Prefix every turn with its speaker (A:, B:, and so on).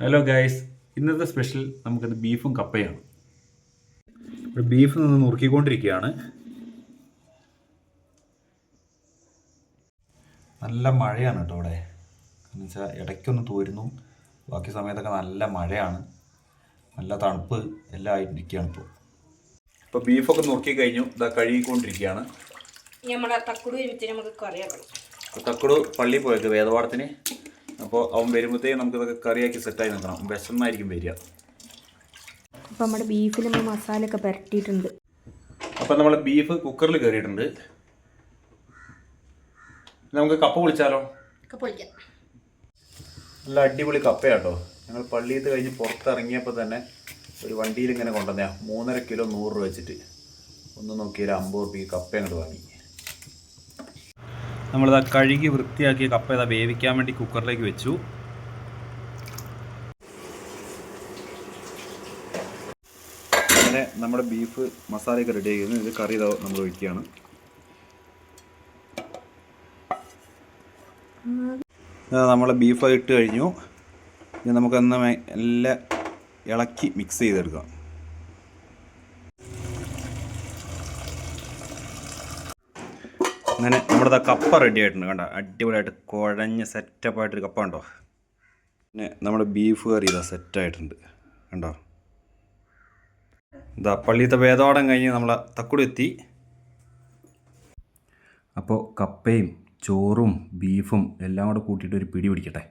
A: Hello guys ഇന്നത്തെ special നമുക്കത് ബീഫും കപ്പയാണ്. ഇവിടെ ബീഫ് നിന്ന് നുറുക്കിക്കൊണ്ടിരിക്കുകയാണ്. നല്ല മഴയാണ് കേട്ടോ ഇവിടെ എന്ന് വെച്ചാൽ ഇടയ്ക്കൊന്ന് തോരുന്നു. ബാക്കി സമയത്തൊക്കെ നല്ല മഴയാണ്. നല്ല തണുപ്പ് എല്ലാം ആയിട്ടിരിക്കുകയാണ് ഇപ്പോൾ. ഇപ്പോൾ ബീഫൊക്കെ നുറുക്കി കഴിഞ്ഞു. ഇതാ കഴുകിക്കൊണ്ടിരിക്കുകയാണ്.
B: നമ്മുടെ തക്കുടു നമുക്ക് കറിയാക്കണം
A: തക്കുടു പള്ളി പള്ളിയിൽ പോയത് വേദപാഠത്തിന്? അപ്പോൾ അവൻ വരുമ്പോഴത്തേക്കും നമുക്കിതൊക്കെ കറിയാക്കി സെറ്റായി നിൽക്കണം വിശന്നായിരിക്കും വരിക.
B: അപ്പോൾ നമ്മുടെ ബീഫിൽ നമ്മൾ മസാലയൊക്കെ പുരട്ടിയിട്ടുണ്ട്.
A: അപ്പം നമ്മൾ ബീഫ് കുക്കറിൽ കയറിയിട്ടുണ്ട് നമുക്ക് കപ്പ പൊളിച്ചാലോ? നല്ല അടിപൊളി കപ്പയാട്ടോ. ഞങ്ങൾ പള്ളിയിൽ നിന്ന് കഴിഞ്ഞ് പുറത്തിറങ്ങിയപ്പോൾ തന്നെ ഒരു വണ്ടിയിൽ ഇങ്ങനെ കൊണ്ടുവന്നേ മൂന്നര കിലോ നൂറ് രൂപ വെച്ചിട്ട്. ഒന്ന് നോക്കിയാൽ അമ്പത് റുപ്യ കപ്പ അങ്ങോട്ട് വാങ്ങി. നമ്മളിതാ കഴുകി വൃത്തിയാക്കിയ കപ്പ ഇതാ വേവിക്കാൻ വേണ്ടി കുക്കറിലേക്ക് വെച്ചു. അങ്ങനെ നമ്മുടെ ബീഫ് മസാലയൊക്കെ റെഡി ആയിരുന്നു ഇത് കറി നമ്മൾ ഒഴിക്കുകയാണ് നമ്മളെ ബീഫ് ഇട്ട് കഴിഞ്ഞു. ഇനി നമുക്കൊന്ന് എല്ലാം ഇളക്കി മിക്സ് ചെയ്തെടുക്കാം. അങ്ങനെ നമ്മുടെ കപ്പ റെഡി ആയിട്ടുണ്ട്. കണ്ട? അടിപൊളിയായിട്ട് കുഴഞ്ഞ സെറ്റപ്പായിട്ടൊരു കപ്പ ഉണ്ടോ പിന്നെ നമ്മുടെ ബീഫ് കറി ഇതാ സെറ്റായിട്ടുണ്ട് കണ്ടോ? ഇതാ പള്ളിയത്തെ വേദപാഠം കഴിഞ്ഞ് നമ്മൾ തക്കുടി എത്തി. അപ്പോൾ കപ്പയും ചോറും ബീഫും എല്ലാം കൂടെ കൂട്ടിയിട്ട് ഒരു പിടി പിടിക്കട്ടെ?